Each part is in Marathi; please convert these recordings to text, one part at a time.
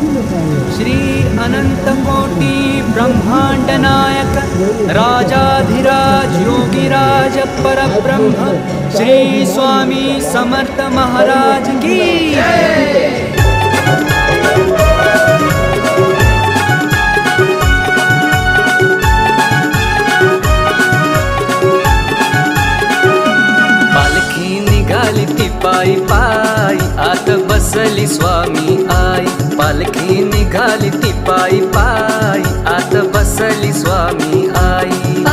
श्री अनंतकोटी ब्रह्मांड नायक राजाधिराज योगीराज परब्रह्म श्री स्वामी समर्थ महाराज की पालखी निघाली ती पायी पायी आत बसली स्वामी आई. पालखी निघाली ती पायी पायी. आता बसली स्वामी आई.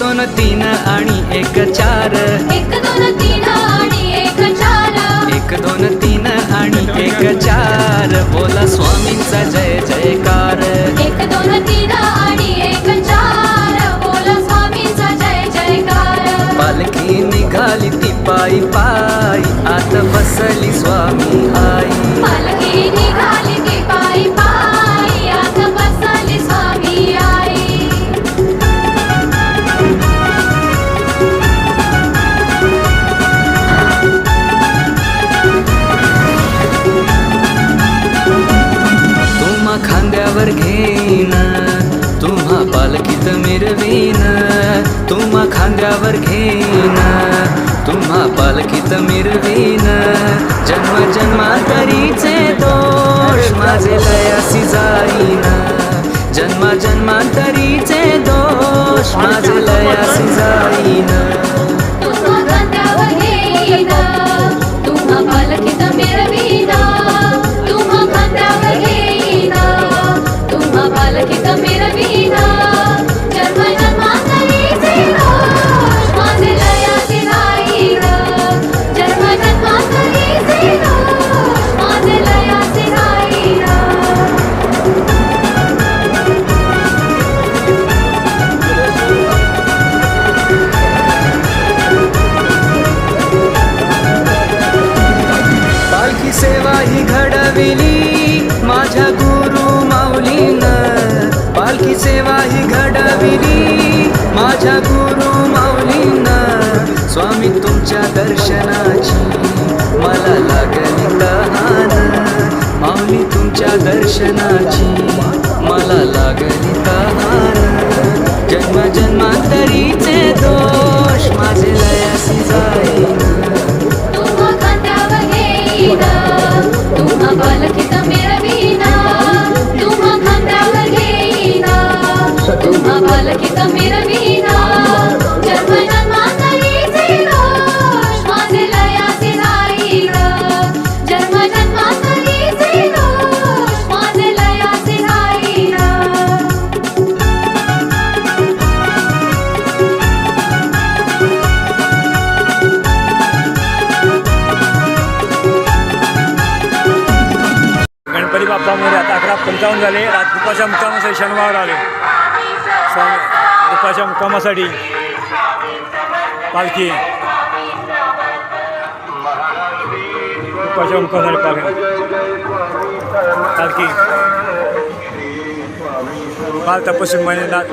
दोन तीन आणि एक चार. एक दोन तीन आणि एक चार. एक दोन तीन आणि एक चार. बोला स्वामींचा जय जयकार. एक दोन तीन आणि एक चार. बोला स्वामींचा जय जयकार. पालखी निघाली ती पायी पायी. आत बसली स्वामी आई. पालखी निघाली खांद्यावर घेईन. तुम्हा पालखीत मिरवीन. जन्म जन्मांतरीचे दोष. माझे लयासी जाईन. जन्म जन्मांतरी দর্শনাচি झाले, रात दुपारच्या मुक्कामासाठी शनिवार स्वामी, दुपारच्या मुक्कामासाठी पालखी. दुपारच्या मुक्कामासाठी पालखी. पालखी. काल तपस्वी महिन्यात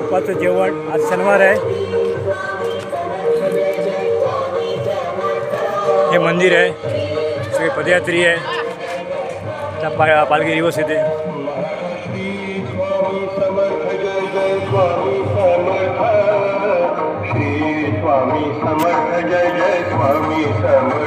दुपारचं जेवण आज शनिवार हे मंदिर आहे. सगळे पदयात्री आहे. आता पा पालखी दिवस येते. स्वामी समर्थ जय जय स्वामी समर्थ.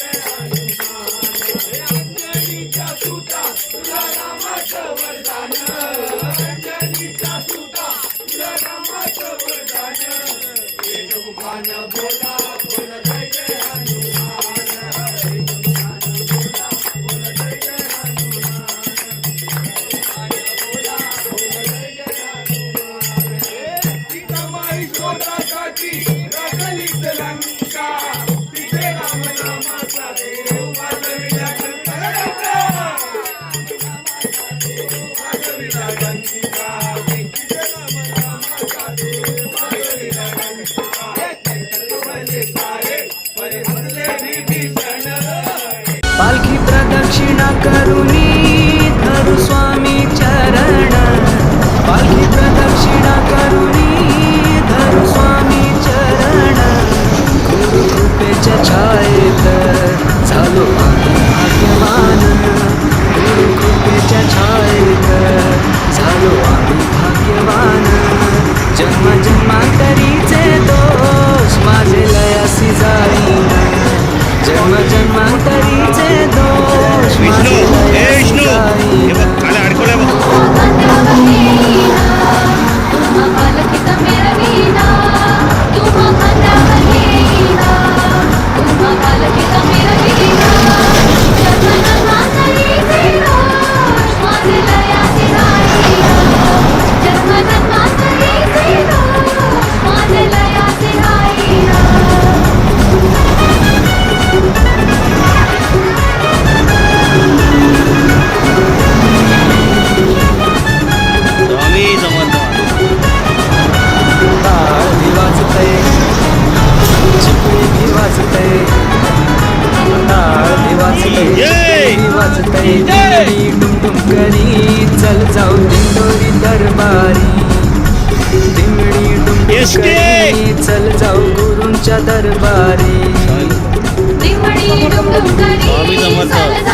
Yeah. करुनी धरू स्वामी चरण। पालखी प्रदक्षिणा करुनी धरू स्वामी चरण। गुरु कृपेच्या छायेत झालो आम्ही भाग्यवान। गुरु कृपेच्या छायेत झालो आम्ही भाग्यवान। जन्म जन्मांतरीचे दोष माझे लयासी जाईन। जन्म जन्मांतरीचे दोष वाजतय दिंडी डुमडुम करी चल जाऊ दिंडोरी दरबारी दिंडी डुमडुम Yes, करी चल जाऊ गुरूंच्या दरबारी. दिमडी डुमडुम करी स्वामी समर्थ.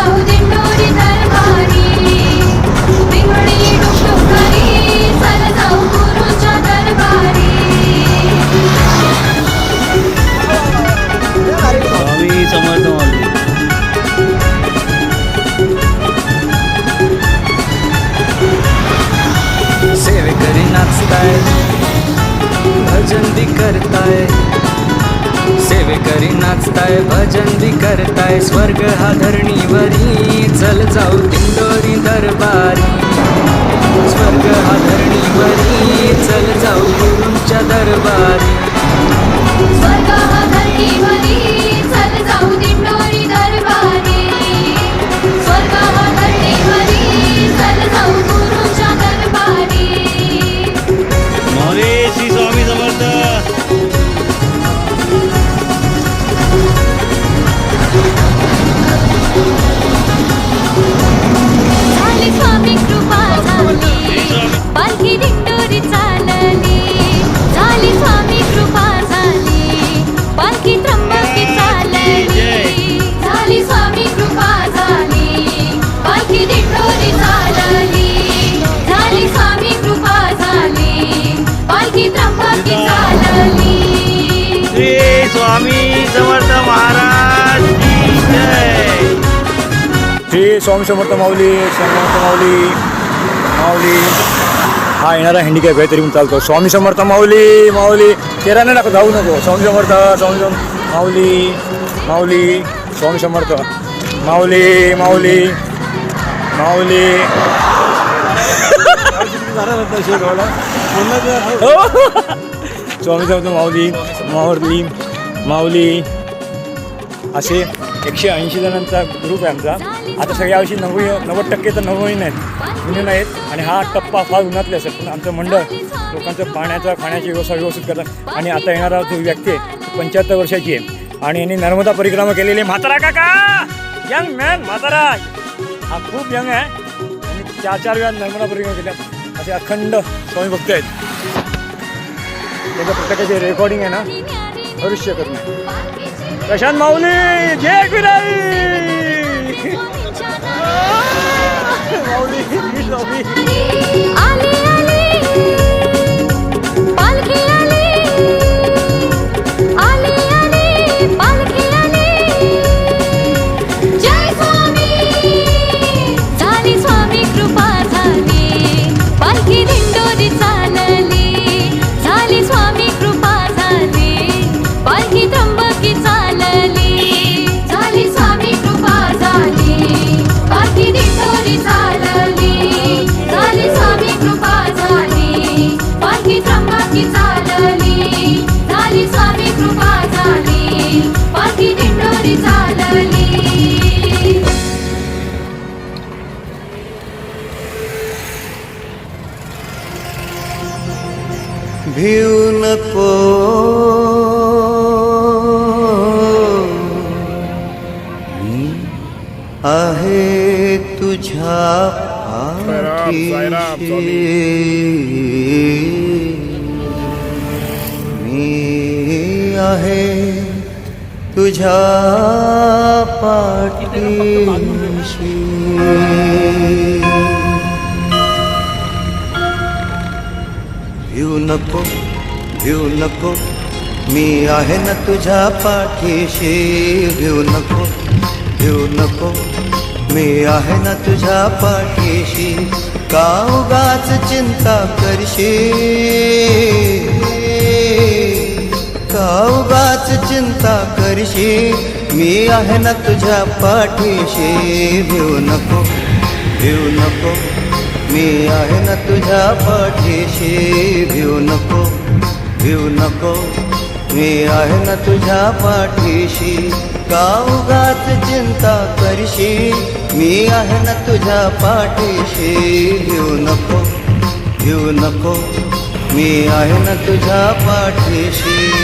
करताय भजन बी करताय स्वर्ग हा धरणीवरी चल जाऊ दिंडोरी दरबारी. स्वर्ग हा धरणीवरी चल जाऊ गुरूंच्या दरबारी. स्वामी समर्थ माऊली समर्थ माऊली माऊली. हा येणारा हँडिकॅप आहे तरी पण चालतो. स्वामी समर्थ माऊली माऊली. तेरा नाही नको जाऊ नको. स्वामी समर्थ स्वामी समर्थ माऊली माऊली स्वामी समर्थ. माऊली माऊली माऊली. स्वामी समर्थ माऊली माऊली माऊली. असे. एकशे ऐंशी जणांचा ग्रुप आहे आमचा. आता सगळ्या वर्षी नव्वद नव्वद टक्के तर नव्वद आहेत. जुने नाहीत आणि हा टप्पा फार उन्हातले असेल पण आमचं मंडळ लोकांचं पाण्याचा खाण्याची व्यवस्था व्यवस्थित करतात. आणि आता येणारा जो व्यक्ती आहे पंच्याहत्तर वर्षाची आहे. आणि यांनी नर्मदा परिक्रमा केलेली आहे. म्हातारा काका! यंग मॅन म्हातारा! हा खूप यंग आहे. आणि चार चार वेळा नर्मदा परिक्रमा केल्या असे अखंड स्वामी भक्त आहेत. त्याच्या प्रत्येकाची रेकॉर्डिंग आहे ना भविष्य शकत नाही प्रशांत माऊली जय गुराई! माऊली पाठी त्र्यंबकी चालली. झाली स्वामी कृपा झाली. भिऊ नको. मी आहे तुझ्या पाठीशी भिऊ नको भिऊ नको मी आहे ना तुझ्या पाठीशी भिऊ नको भिऊ नको मी आहे ना तुझ्या पाठीशी का उगाच चिंता करशी। का उगाच चिंता करशी मी आहे ना तुझ्या पाठीशी। भिऊ नको भिऊ नको मी आहे ना तुझ्या पाठीशी। भिऊ नको भिऊ नको मी आहे ना तुझ्या पाठीशी? का उगाच चिंता करशी? मी आहे ना तुझ्या पाठीशी. घेऊ नको घेऊ नको. मी आहे ना तुझ्या पाठीशी.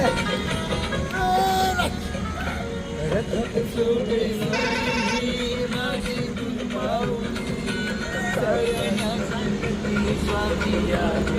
yeah.